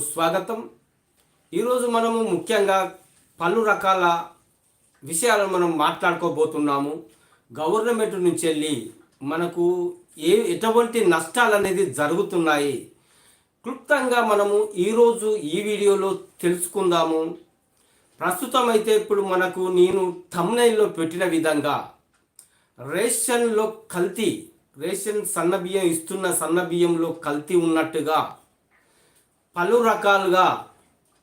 స్వాగతం ఈరోజు మనము ముఖ్యంగా పలు రకాల విషయాలను మనం మాట్లాడుకోబోతున్నాము. గవర్నమెంట్ నుంచి వెళ్ళి మనకు ఏ ఎటువంటి నష్టాలు అనేది జరుగుతున్నాయి. క్లుప్తంగా మనము ఈరోజు ఈ వీడియోలో తెలుసుకుందాము. ప్రస్తుతం అయితే ఇప్పుడు మనకు నేను తమ్నైల్లో పెట్టిన విధంగా రేషన్లో కల్తీ రేషన్ సన్న బియ్యం ఇస్తున్న సన్న బియ్యంలో కల్తీ ఉన్నట్టుగా పలు రకాలుగా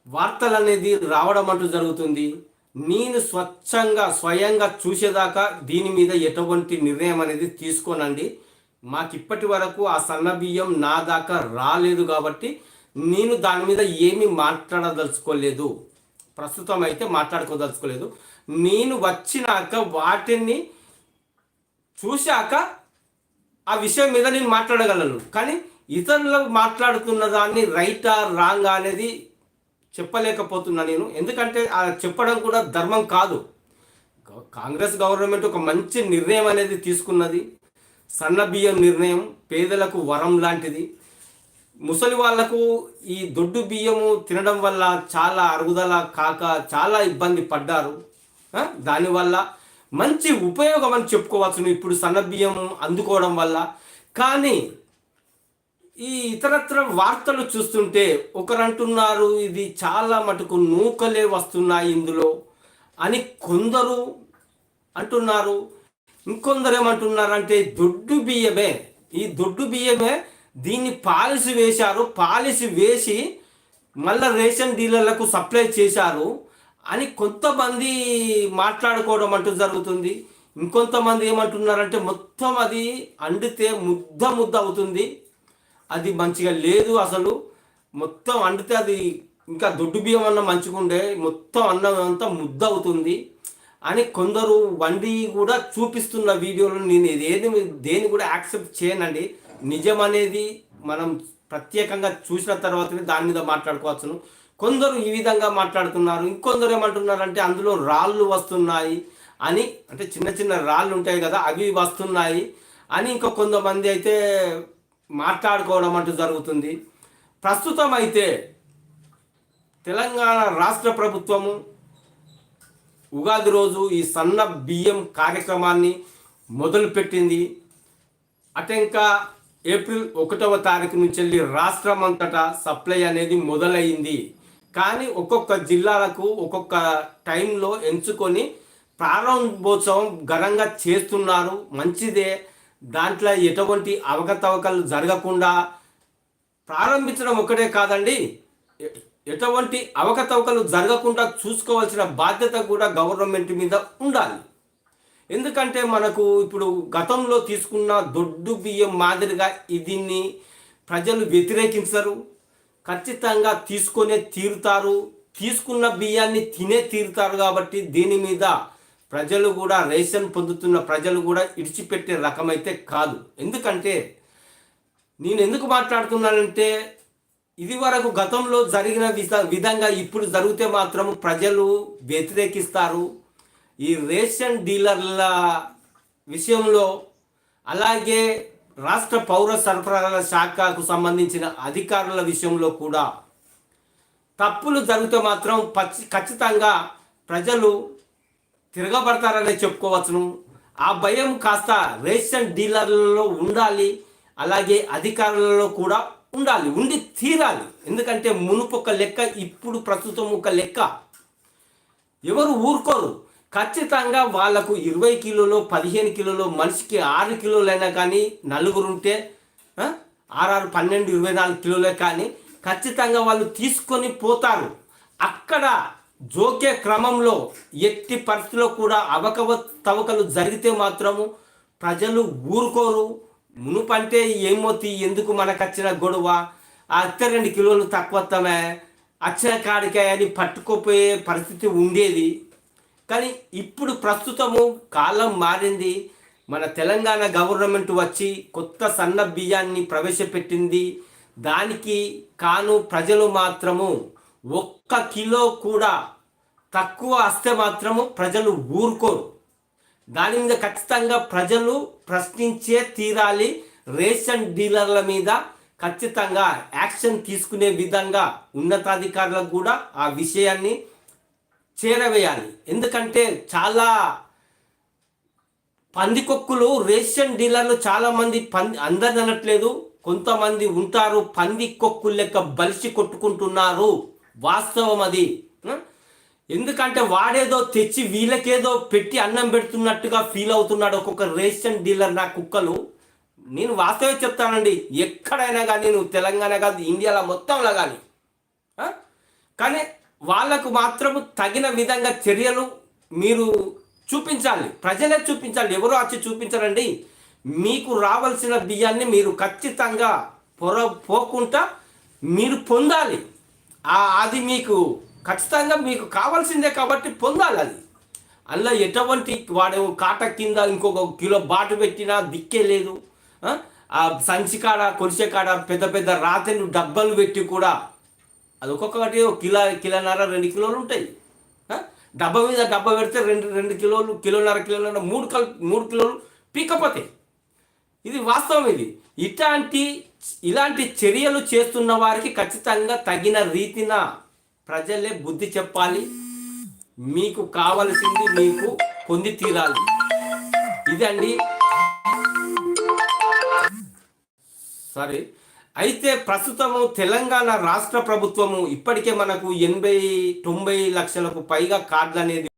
వార్తలు అనేది రావడం అంటూ జరుగుతుంది. నేను స్వచ్ఛంగా స్వయంగా చూసేదాకా దీని మీద ఎటువంటి నిర్ణయం అనేది తీసుకోనండి. మాకు ఇప్పటి వరకు ఆ సన్న బియ్యం నా దాకా రాలేదు కాబట్టి నేను దాని మీద ఏమీ మాట్లాడదలుచుకోలేదు. ప్రస్తుతం అయితే మాట్లాడుకోదలుచుకోలేదు. నేను వచ్చినాక వాటిని చూశాక ఆ విషయం మీద నేను మాట్లాడగలను. కానీ ఇతరులకు మాట్లాడుతున్న దాన్ని రైటా రాంగ్ అనేది చెప్పలేకపోతున్నా నేను. ఎందుకంటే చెప్పడం కూడా ధర్మం కాదు. కాంగ్రెస్ గవర్నమెంట్ ఒక మంచి నిర్ణయం అనేది తీసుకున్నది. సన్న బియ్యం నిర్ణయం పేదలకు వరం లాంటిది. ముసలి వాళ్ళకు ఈ దొడ్డు బియ్యము తినడం వల్ల చాలా అరుగుదల కాక చాలా ఇబ్బంది పడ్డారు. దానివల్ల మంచి ఉపయోగం అని చెప్పుకోవచ్చును ఇప్పుడు సన్న బియ్యం అందుకోవడం వల్ల. కానీ ఈ ఇతరత్ర వార్తలు చూస్తుంటే ఒకరు అంటున్నారు ఇది చాలా మటుకు నూకలే వస్తున్నాయి ఇందులో అని కొందరు అంటున్నారు. ఇంకొందరు ఏమంటున్నారంటే దొడ్డు బియ్యమే ఈ దొడ్డు బియ్యమే దీన్ని పాలసీ వేశారు పాలసీ వేసి మళ్ళా రేషన్ డీలర్లకు సప్లై చేశారు అని కొంతమంది మాట్లాడుకోవడం అంటూ జరుగుతుంది. ఇంకొంతమంది ఏమంటున్నారంటే మొత్తం అది అండితే ముద్ద ముద్ద అవుతుంది. అది మంచిగా లేదు అసలు. మొత్తం వండితే అది ఇంకా దొడ్డు బియ్యం అన్న మంచిగుండే మొత్తం అన్నం అంతా ముద్ద అవుతుంది. అని కొందరు వండి కూడా చూపిస్తున్న వీడియోలో నేను ఏది దేని కూడా యాక్సెప్ట్ చేయనండి. నిజం అనేది మనం ప్రత్యేకంగా చూసిన తర్వాతనే దాని మీద మాట్లాడుకోవచ్చును. కొందరు ఈ విధంగా మాట్లాడుతున్నారు. ఇంకొందరు ఏమంటున్నారు అంటే అందులో రాళ్ళు వస్తున్నాయి అని అంటే చిన్న చిన్న రాళ్ళు ఉంటాయి కదా అవి వస్తున్నాయి అని ఇంకా కొంతమంది అయితే మాట్లాడుకోవడం అంటూ జరుగుతుంది. ప్రస్తుతం అయితే తెలంగాణ రాష్ట్ర ప్రభుత్వము ఉగాది రోజు ఈ సన్న బియ్యం కార్యక్రమాన్ని మొదలుపెట్టింది. అటెంకా ఏప్రిల్ ఒకటవ తారీఖు నుంచి వెళ్ళి రాష్ట్రం అంతటా సప్లై అనేది మొదలైంది కానీ ఒక్కొక్క జిల్లాలకు ఒక్కొక్క టైంలో ఎంచుకొని ప్రారంభోత్సవం ఘనంగా చేస్తున్నారు. మంచిదే. దాంట్లో ఎటువంటి అవకతవకలు జరగకుండా ప్రారంభించడం ఒక్కటే కాదండి. ఎటువంటి అవకతవకలు జరగకుండా చూసుకోవాల్సిన బాధ్యత కూడా గవర్నమెంట్ మీద ఉండాలి. ఎందుకంటే మనకు ఇప్పుడు గతంలో తీసుకున్న దొడ్డు బియ్యం మాదిరిగా దీన్ని ప్రజలు వ్యతిరేకించరు. ఖచ్చితంగా తీసుకొనే తీరుతారు. తీసుకున్న బియ్యాన్ని తినే తీరుతారు కాబట్టి దీని మీద ప్రజలు కూడా రేషన్ పొందుతున్న ప్రజలు కూడా ఇడిచిపెట్టే రకమైతే కాదు. ఎందుకంటే నేను ఎందుకు మాట్లాడుతున్నానంటే ఇది వరకు గతంలో జరిగిన విధ- విధంగా ఇప్పుడు జరిగితే మాత్రం ప్రజలు వ్యతిరేకిస్తారు. ఈ రేషన్ డీలర్ల విషయంలో అలాగే రాష్ట్ర పౌర సరఫరాల శాఖకు సంబంధించిన అధికారుల విషయంలో కూడా తప్పులు జరిగితే మాత్రం పచ్చి ఖచ్చితంగా ప్రజలు తిరగబడతారనే చెప్పుకోవచ్చును. ఆ భయం కాస్త రేషన్ డీలర్లలో ఉండాలి అలాగే అధికారులలో కూడా ఉండాలి ఉండి తీరాలి. ఎందుకంటే మునుపు ఒక లెక్క ఇప్పుడు ప్రస్తుతం ఒక లెక్క. ఎవరు ఊరుకోరు. ఖచ్చితంగా వాళ్ళకు ఇరవై కిలోలో పదిహేను కిలోలో మనిషికి ఆరు కిలోలైనా కానీ నలుగురు ఉంటే ఆరు పన్నెండు ఇరవై నాలుగు కిలోలే కానీ ఖచ్చితంగా వాళ్ళు తీసుకొని పోతారు. అక్కడ జోకే క్రమంలో ఎట్టి పరిస్థితిలో కూడా అవకవ తవకలు జరిగితే మాత్రము ప్రజలు ఊరుకోరు. మునుపంటే ఏమోతి ఎందుకు మనకు వచ్చిన గొడవ? ఆ అత్త రెండు కిలోలు తక్కువత్తమే. అచ్చిన కాడికే అని పట్టుకోపోయే పరిస్థితి ఉండేది. కానీ ఇప్పుడు ప్రస్తుతము కాలం మారింది. మన తెలంగాణ గవర్నమెంట్ వచ్చి కొత్త సన్న బియ్యాన్ని ప్రవేశపెట్టింది. దానికి కాను ప్రజలు మాత్రము ఒక్క కిలో కూడా తక్కువ వస్తే మాత్రము ప్రజలు ఊరుకోరు. దాని మీద ఖచ్చితంగా ప్రజలు ప్రశ్నించే తీరాలి. రేషన్ డీలర్ల మీద ఖచ్చితంగా యాక్షన్ తీసుకునే విధంగా ఉన్నతాధికారులకు కూడా ఆ విషయాన్ని చేరవేయాలి. ఎందుకంటే చాలా పందికొక్కులు రేషన్ డీలర్లు చాలామంది పంది అందరిని అనట్లేదు. కొంతమంది ఉంటారు పంది కొక్కులు లెక్క బలిసి కొట్టుకుంటున్నారు. వాస్తవం అది ఎందుకంటే వాడేదో తెచ్చి వీళ్ళకేదో పెట్టి అన్నం పెడుతున్నట్టుగా ఫీల్ అవుతున్నాడు ఒక్కొక్క రేషన్ డీలర్ నా కుక్కలు. నేను వాస్తవం చెప్తానండి. ఎక్కడైనా కానీ నువ్వు తెలంగాణ కాదు ఇండియాలో మొత్తంలో కానీ. కానీ వాళ్ళకు మాత్రం తగిన విధంగా చర్యలు మీరు చూపించాలి. ప్రజలే చూపించాలి. ఎవరు వచ్చి చూపించారండి. మీకు రావాల్సిన బియ్యాన్ని మీరు ఖచ్చితంగా పొర పోకుండా మీరు పొందాలి. అది మీకు ఖచ్చితంగా మీకు కావాల్సిందే కాబట్టి పొందాలి అది. అందులో ఎటువంటి వాడు కాట కింద ఇంకొక కిలో బాటు పెట్టినా దిక్కే లేదు. ఆ? సంచికాడ సంచి కాడ కొలిసే కాడ పెద్ద పెద్ద రాతలు డబ్బలు పెట్టి కూడా అది ఒక్కొక్కటి ఒక కిలో కిలోన్నర రెండు కిలోలు ఉంటాయి. డబ్బా మీద డబ్బా పెడితే రెండు రెండు కిలోలు కిలోన్నర కిలోన్నర మూడు కల్ మూడు కిలోలు పీకపోతాయి ఇది వాస్తవం ఇది. ఇట్లాంటి ఇలాంటి చర్యలు చేస్తున్న వారికి ఖచ్చితంగా తగిన రీతిన ప్రజలే బుద్ధి చెప్పాలి. మీకు కావలసింది మీకు పొంది తీరాలి. ఇదండి. సారీ. అయితే ప్రస్తుతము తెలంగాణ రాష్ట్ర ప్రభుత్వము ఇప్పటికే మనకు ఎనభై తొంభై లక్షలకు పైగా కార్డులు అనేది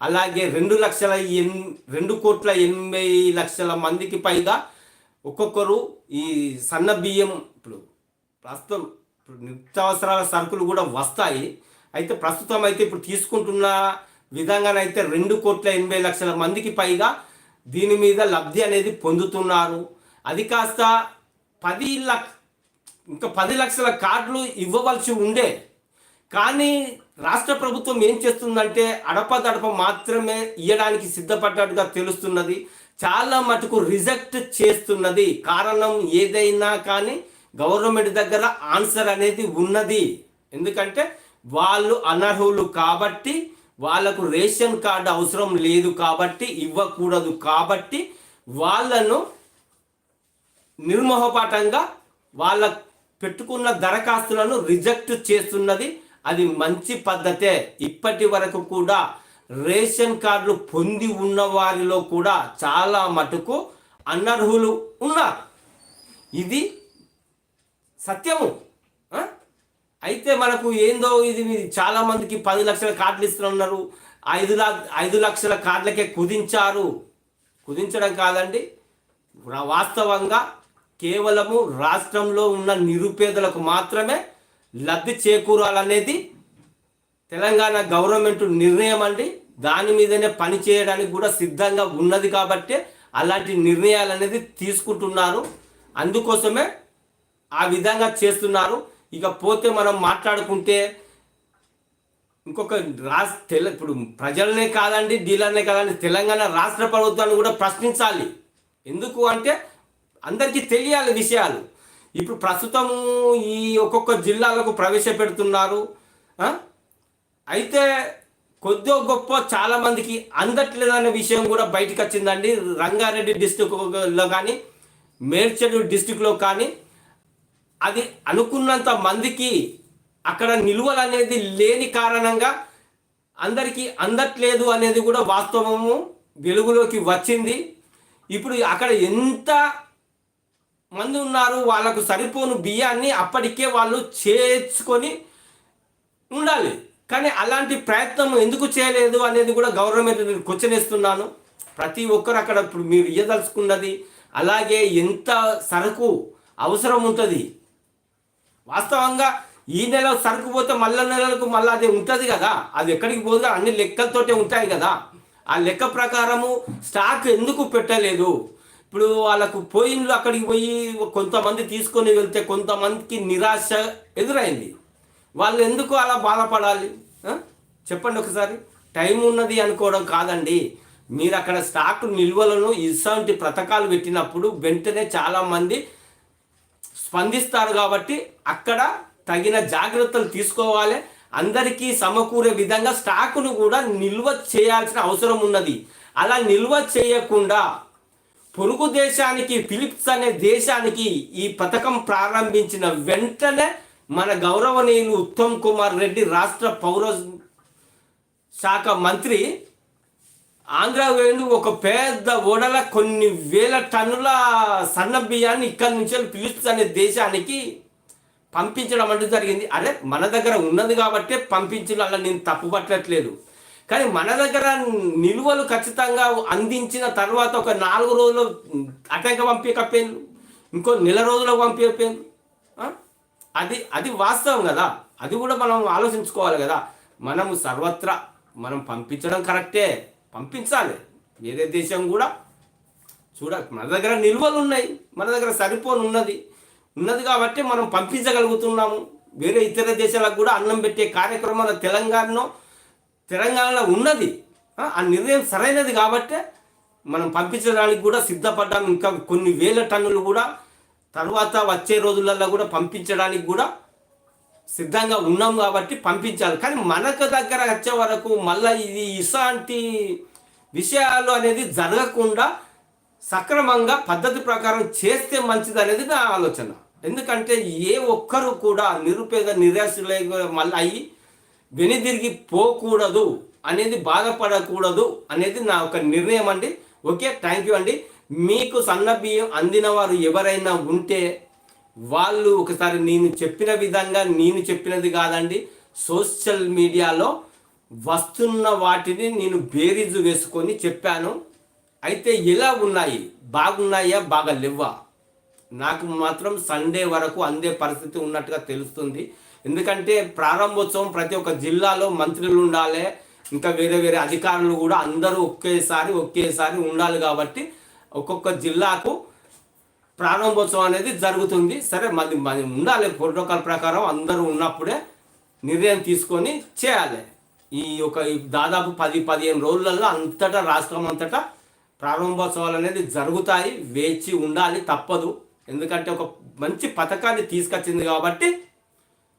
అలాగే రెండు లక్షల ఎన్ రెండు కోట్ల ఎనభై లక్షల మందికి పైగా ఒక్కొక్కరు ఈ సన్న బియ్యం ఇప్పుడు ప్రస్తుతం ఇప్పుడు నిత్యావసరాల సరుకులు కూడా వస్తాయి. అయితే ప్రస్తుతం అయితే ఇప్పుడు తీసుకుంటున్న విధంగానైతే రెండు కోట్ల ఎనభై లక్షల మందికి పైగా దీని మీద లబ్ధి అనేది పొందుతున్నారు. అది కాస్త పది లక్ష ఇంకా పది లక్షల కార్డులు ఇవ్వవలసి ఉండే. కానీ రాష్ట్ర ప్రభుత్వం ఏం చేస్తుందంటే అడపదడప మాత్రమే ఇవ్వడానికి సిద్ధపడ్డట్టుగా తెలుస్తున్నది. చాలా మటుకు రిజెక్ట్ చేస్తున్నది. కారణం ఏదైనా కానీ గవర్నమెంట్ దగ్గర ఆన్సర్ అనేది ఉన్నది. ఎందుకంటే వాళ్ళు అనర్హులు కాబట్టి వాళ్ళకు రేషన్ కార్డు అవసరం లేదు కాబట్టి ఇవ్వకూడదు కాబట్టి వాళ్ళను నిర్మోహపాఠంగా వాళ్ళ పెట్టుకున్న దరఖాస్తులను రిజెక్ట్ చేస్తున్నది. అది మంచి పద్ధతే. ఇప్పటి వరకు కూడా రేషన్ కార్డులు పొంది ఉన్న వారిలో కూడా చాలా మటుకు అనర్హులు ఉన్నారు. ఇది సత్యము. అయితే మనకు ఏందో ఇది చాలా మందికి పది లక్షల కార్డులు ఇస్తున్నారు ఐదు లా- ఐదు లక్షల కార్డులకే కుదించారు. కుదించడం కాదండి. వాస్తవంగా కేవలము రాష్ట్రంలో ఉన్న నిరుపేదలకు మాత్రమే లబ్ధి చేకూరాలనేది తెలంగాణ గవర్నమెంట్ నిర్ణయం అండి. దాని మీదనే పని చేయడానికి కూడా సిద్ధంగా ఉన్నది కాబట్టి అలాంటి నిర్ణయాలు అనేది తీసుకుంటున్నారు. అందుకోసమే ఆ విధంగా చేస్తున్నారు. ఇక పోతే మనం మాట్లాడుకుంటే ఇంకొక రాష్ట్ర తెల ఇప్పుడు ప్రజలనే కాదండి డీలర్నే కాదండి తెలంగాణ రాష్ట్ర ప్రభుత్వాన్ని కూడా ప్రశ్నించాలి. ఎందుకు అంటే అందరికీ తెలియాలి విషయాలు. ఇప్పుడు ప్రస్తుతము ఈ ఒక్కొక్క జిల్లాలకు ప్రవేశపెడుతున్నారు. అయితే కొద్దో గొప్ప చాలా మందికి అందట్లేదనే విషయం కూడా బయటకు వచ్చిందండి. రంగారెడ్డి డిస్టిక్లో కానీ మేడ్చల్ డిస్టిక్లో కానీ అది అనుకున్నంత మందికి అక్కడ నిలువలు అనేది లేని కారణంగా అందరికీ అందట్లేదు అనేది కూడా వాస్తవము వెలుగులోకి వచ్చింది. ఇప్పుడు అక్కడ ఎంత మంది ఉన్నారు వాళ్ళకు సరిపోను బియ్యాన్ని అప్పటికే వాళ్ళు చేర్చుకొని ఉండాలి. కానీ అలాంటి ప్రయత్నం ఎందుకు చేయలేదు అనేది కూడా గవర్నమెంట్ నేను క్వశ్చన్ ఇస్తున్నాను ప్రతి ఒక్కరు అక్కడ ఇప్పుడు మీరు ఇయ్యదలుచుకున్నది అలాగే ఎంత సరుకు అవసరం ఉంటుంది. వాస్తవంగా ఈ నెల సరుకు పోతే మళ్ళా నెలలకు మళ్ళీ అది ఉంటుంది కదా. అది ఎక్కడికి పోదు అన్ని లెక్కలతోటే ఉంటాయి కదా. ఆ లెక్క ప్రకారము స్టాక్ ఎందుకు పెట్టలేదు? ఇప్పుడు వాళ్ళకు పోయిన్లు అక్కడికి పోయి కొంతమంది తీసుకొని వెళ్తే కొంతమందికి నిరాశ ఎదురైంది. వాళ్ళు ఎందుకు అలా బాధపడాలి? చెప్పండి ఒకసారి. టైం ఉన్నది అనుకోవడం కాదండి. మీరు అక్కడ స్టాక్ నిల్వలను ఇలాంటి పథకాలు పెట్టినప్పుడు వెంటనే చాలామంది స్పందిస్తారు కాబట్టి అక్కడ తగిన జాగ్రత్తలు తీసుకోవాలి. అందరికీ సమకూరే విధంగా స్టాకును కూడా నిల్వ చేయాల్సిన అవసరం ఉన్నది. అలా నిల్వ చేయకుండా పొరుగు దేశానికి ఫిలిప్స్ అనే దేశానికి ఈ పథకం ప్రారంభించిన వెంటనే మన గౌరవనీయులు ఉత్తమ్ కుమార్ రెడ్డి రాష్ట్ర పౌర శాఖ మంత్రి. ఆంధ్ర వేణు ఒక పెద్ద ఓడల కొన్ని వేల టన్నుల సన్న బియ్యాన్ని ఇక్కడి నుంచి ఫిలిప్స్ అనే దేశానికి పంపించడం అంటూ జరిగింది. అరే మన దగ్గర ఉన్నది కాబట్టే పంపించడం అలా నేను తప్పు పట్టట్లేదు కానీ మన దగ్గర నిల్వలు ఖచ్చితంగా అందించిన తర్వాత ఒక నాలుగు రోజులు అటంక పంపించకపోయాను ఇంకో నెల రోజులకు పంపించకపోయాను అది అది వాస్తవం కదా. అది కూడా మనం ఆలోచించుకోవాలి కదా. మనము సర్వత్రా మనం పంపించడం కరెక్టే. పంపించాలి. వేరే దేశం కూడా చూడ మన దగ్గర నిల్వలు ఉన్నాయి. మన దగ్గర సరిపోని ఉన్నది. ఉన్నది కాబట్టి మనం పంపించగలుగుతున్నాము. వేరే ఇతర దేశాలకు కూడా అన్నం పెట్టే కార్యక్రమాలు తెలంగాణలో తెలంగాణలో ఉన్నది. ఆ నిర్ణయం సరైనది కాబట్టే మనం పంపించడానికి కూడా సిద్ధపడ్డాము. ఇంకా కొన్ని వేల టన్నులు కూడా తర్వాత వచ్చే రోజులలో కూడా పంపించడానికి కూడా సిద్ధంగా ఉన్నాం కాబట్టి పంపించాలి. కానీ మనకు దగ్గర వచ్చే వరకు మళ్ళీ ఇది ఇలాంటి విషయాలు అనేది జరగకుండా సక్రమంగా పద్ధతి ప్రకారం చేస్తే మంచిది అనేది నా ఆలోచన. ఎందుకంటే ఏ ఒక్కరు కూడా నిరుపేద నిరాశలే మళ్ళీ అయ్యి వెనుదిరిగి పోకూడదు అనేది బాధపడకూడదు అనేది నా ఒక నిర్ణయం అండి. ఓకే థ్యాంక్ యూ అండి. మీకు సన్న బియ్యం అందిన వారు ఎవరైనా ఉంటే వాళ్ళు ఒకసారి నేను చెప్పిన విధంగా నేను చెప్పినది కాదండి. సోషల్ మీడియాలో వస్తున్న వాటిని నేను బేరీజు వేసుకొని చెప్పాను. అయితే ఎలా ఉన్నాయి? బాగున్నాయా? బాగా లేవా నాకు మాత్రం సండే వరకు అందే పరిస్థితి ఉన్నట్టుగా తెలుస్తుంది. ఎందుకంటే ప్రారంభోత్సవం ప్రతి ఒక్క జిల్లాలో మంత్రులు ఉండాలి. ఇంకా వేరే వేరే అధికారులు కూడా అందరూ ఒకేసారి ఒకేసారి ఉండాలి కాబట్టి ఒక్కొక్క జిల్లాకు ప్రారంభోత్సవం అనేది జరుగుతుంది. సరే మళ్ళీ మరి ఉండాలి ప్రోటోకాల్ ప్రకారం అందరూ ఉన్నప్పుడే నిర్ణయం తీసుకొని చేయాలి. ఈ ఒక దాదాపు పది పదిహేను రోజులలో అంతటా రాష్ట్రం అంతటా ప్రారంభోత్సవాలు అనేది జరుగుతాయి. వేచి ఉండాలి తప్పదు. ఎందుకంటే ఒక మంచి పథకాన్ని తీసుకొచ్చింది కాబట్టి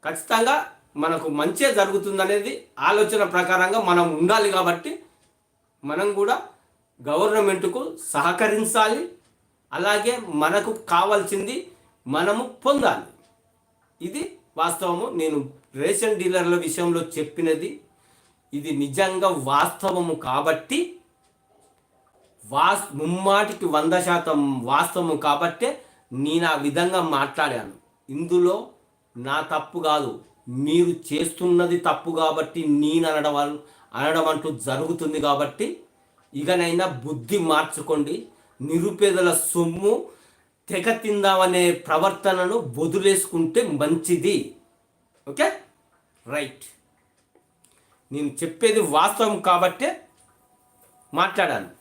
ఖచ్చితంగా మనకు మంచే జరుగుతుందనేది ఆలోచన ప్రకారంగా మనం ఉండాలి కాబట్టి మనం కూడా గవర్నమెంట్కు సహకరించాలి. అలాగే మనకు కావాల్సింది మనము పొందాలి. ఇది వాస్తవము. నేను రేషన్ డీలర్ల విషయంలో చెప్పినది. ఇది నిజంగా వాస్తవము కాబట్టి వాస్ ముమ్మాటికి వంద శాతం వాస్తవము కాబట్టే నేను ఆ విధంగా మాట్లాడాను. ఇందులో నా తప్పు కాదు. మీరు చేస్తున్నది తప్పు కాబట్టి నేను అనడం వల్ల- అనడం అంటూ జరుగుతుంది కాబట్టి ఇకనైనా బుద్ధి మార్చుకోండి. నిరుపేదల సొమ్ము తెగ తిందామనే ప్రవర్తనను వదిలేసుకుంటే మంచిది. ఓకే? రైట్. నేను చెప్పేది వాస్తవం కాబట్టే మాట్లాడాను.